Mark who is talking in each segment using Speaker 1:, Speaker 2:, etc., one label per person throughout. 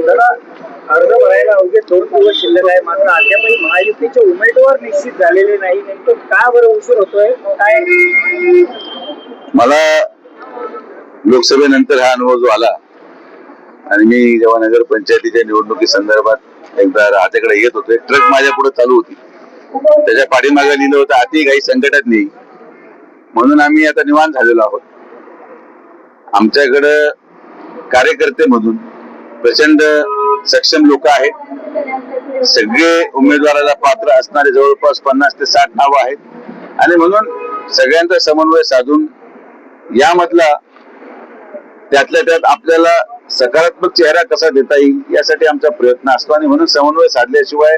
Speaker 1: जरा अर्ज भरायला अवघे दोन दिवस शिल्लक आहे. मात्र अद्यापही महायुतीचे उमेदवार निश्चित झालेले नाही. नेमकं का बरं उशीर होतोय? काय?
Speaker 2: मला लोकसभेनंतर हा अनुभव जो आला आणि मी जेव्हा नगर पंचायतीच्या निवडणुकी संदर्भात एकदा राहत्याकडे येत होतो एक ट्रक माझ्या पुढे चालू होती. त्याच्या पाठीमागे लिहिलं होतं आधी काही संकटात नाही. म्हणून आम्ही आता निवांत झालेलो आहोत. आमच्याकडं कार्यकर्ते म्हणून प्रचंड सक्षम लोक आहेत. सगळे उमेदवाराला पात्र असणारे जवळपास पन्नास ते साठ नावं आहेत. आणि म्हणून सगळ्यांचा समन्वय साधून यामधला त्यातल्या त्यात आपल्याला सकारात्मक चेहरा कसा देता येईल यासाठी आमचा प्रयत्न असतो. आणि म्हणून समन्वय साधल्याशिवाय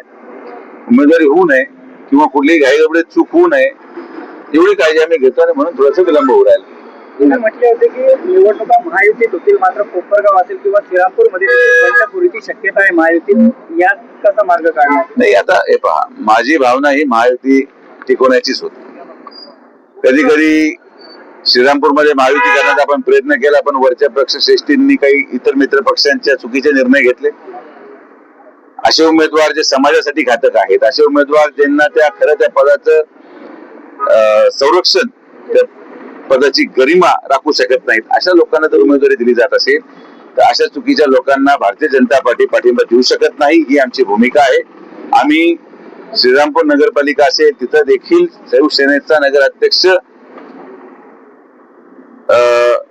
Speaker 2: उमेदवारी होऊ नये किंवा कुठलीही घाईगडबडीत चूक होऊ नये एवढी काळजी आम्ही घेतो आणि म्हणून थोडंसं विलंब होऊ राहिला.
Speaker 1: तुम्ही म्हटले होते की निवडणुका महायुतीत होतील मात्र कोपरगाव असेल किंवा श्रीरामपूरमध्ये बंडखोरीची शक्यता आहे महायुतीत यात कसा मार्ग काढणार?
Speaker 2: नाही आता हे पहा माझी भावना ही महायुती टिकवण्याचीच होती. कधी कधी श्रीरामपूरमध्ये महायुती करण्याचा आपण प्रयत्न केला पण वरच्या पक्ष श्रेष्ठींनी काही इतर मित्र पक्षांच्या चुकीचे निर्णय घेतले. असे उमेदवार जे समाजासाठी घातक आहेत असे उमेदवार ज्यांना त्या खरं त्या पदाचं संरक्षण पदाची गरिमा राखू शकत नाहीत. अशा लोकांना जर उमेदवारी दिली जात असेल तर अशा चुकीच्या लोकांना भारतीय जनता पार्टी पाठिंबा देऊ शकत नाही ही आमची भूमिका आहे. आम्ही श्रीरामपूर नगरपालिका असेल तिथं देखील शिवसेनेचा नगर अध्यक्ष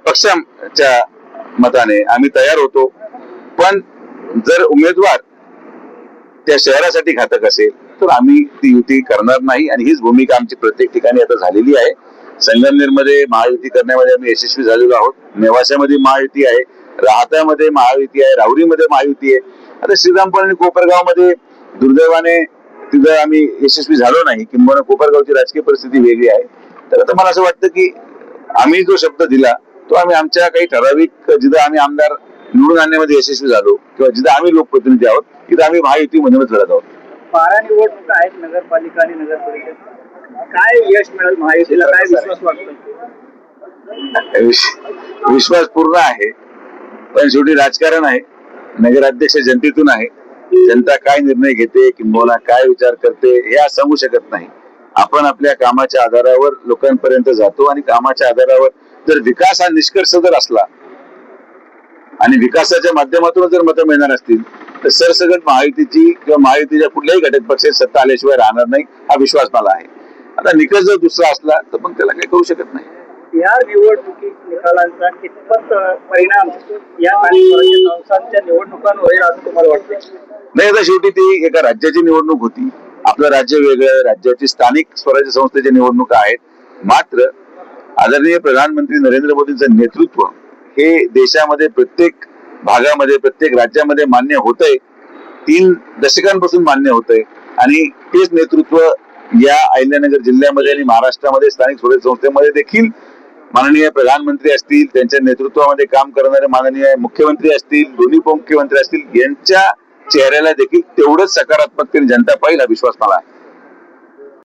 Speaker 2: पक्षाच्या मताने आम्ही तयार होतो. पण जर उमेदवार त्या शहरासाठी घातक असेल तर आम्ही ती युती करणार नाही आणि हीच भूमिका आमची प्रत्येक ठिकाणी आता झालेली आहे. संगमनेरमध्ये महायुती करण्यामध्ये आम्ही यशस्वी झालेलो आहोत. नेवाशामध्ये महायुती आहे राहत्यामध्ये महायुती आहे राहुरीमध्ये महायुती आहे. आता श्रीरामपूर आणि कोपरगावमध्ये दुर्दैवाने तिथं आम्ही यशस्वी झालो नाही. किंबहुना कोपरगावची राजकीय परिस्थिती वेगळी आहे. तर आता मला असं वाटतं की आम्ही जो शब्द दिला तो आम्ही आमच्या काही ठराविक जिथं आम्ही आमदार निवडून आणण्यामध्ये यशस्वी झालो किंवा जिथं आम्ही लोकप्रतिनिधी आहोत तिथं आम्ही महायुती म्हणूनच लढत आहोत.
Speaker 1: बारा निवडणुका आहेत नगरपालिका आणि नगर परिषद काय यश मिळेल महायुतीला? काय विश्वास वाटतो
Speaker 2: विश- विश्वास पूर्ण आहे. पण शेवटी राजकारण आहे. नगराध्यक्ष जनतेतून आहे. जनता काय निर्णय घेते किंबहुना काय विचार करते हे आज सांगू शकत नाही. आपण आपल्या कामाच्या आधारावर लोकांपर्यंत जातो आणि कामाच्या आधारावर जर विकास हा निष्कर्ष जर असला आणि विकासाच्या माध्यमातून जर मतं मिळणार असतील तर सरसकट महायुतीची किंवा महायुतीच्या कुठल्याही घटक पक्षाची सत्ता आल्याशिवाय राहणार नाही हा विश्वास मला आहे. आता निकष जर दुसरा असला तर मग त्याला काही करू शकत नाही.
Speaker 1: या निवडणुकी निकालांचा कितपत परिणाम या संस्थांच्या निवडणुकांवर होईल असं तुम्हाला वाटतं
Speaker 2: नाही आता शेवटी ती एका राज्याची निवडणूक होती. आपलं राज्य वेगळं राज्याची स्थानिक स्वराज्य संस्थेच्या निवडणुका आहेत. मात्र आदरणीय प्रधानमंत्री नरेंद्र मोदींचं नेतृत्व हे देशामध्ये प्रत्येक भागामध्ये प्रत्येक राज्यामध्ये मान्य होतंय. तीन दशकांपासून मान्य होतंय. आणि तेच नेतृत्व या अहिल्यानगर जिल्ह्यामध्ये आणि महाराष्ट्रामध्ये स्थानिक स्वराज्य संस्थेमध्ये देखील माननीय प्रधानमंत्री असतील त्यांच्या नेतृत्वामध्ये काम करणारे माननीय मुख्यमंत्री असतील दोन्ही उपमुख्यमंत्री असतील यांच्या चेहऱ्याला देखील तेवढंच सकारात्मकतेने जनता पाहिजे हा विश्वास मला आहे.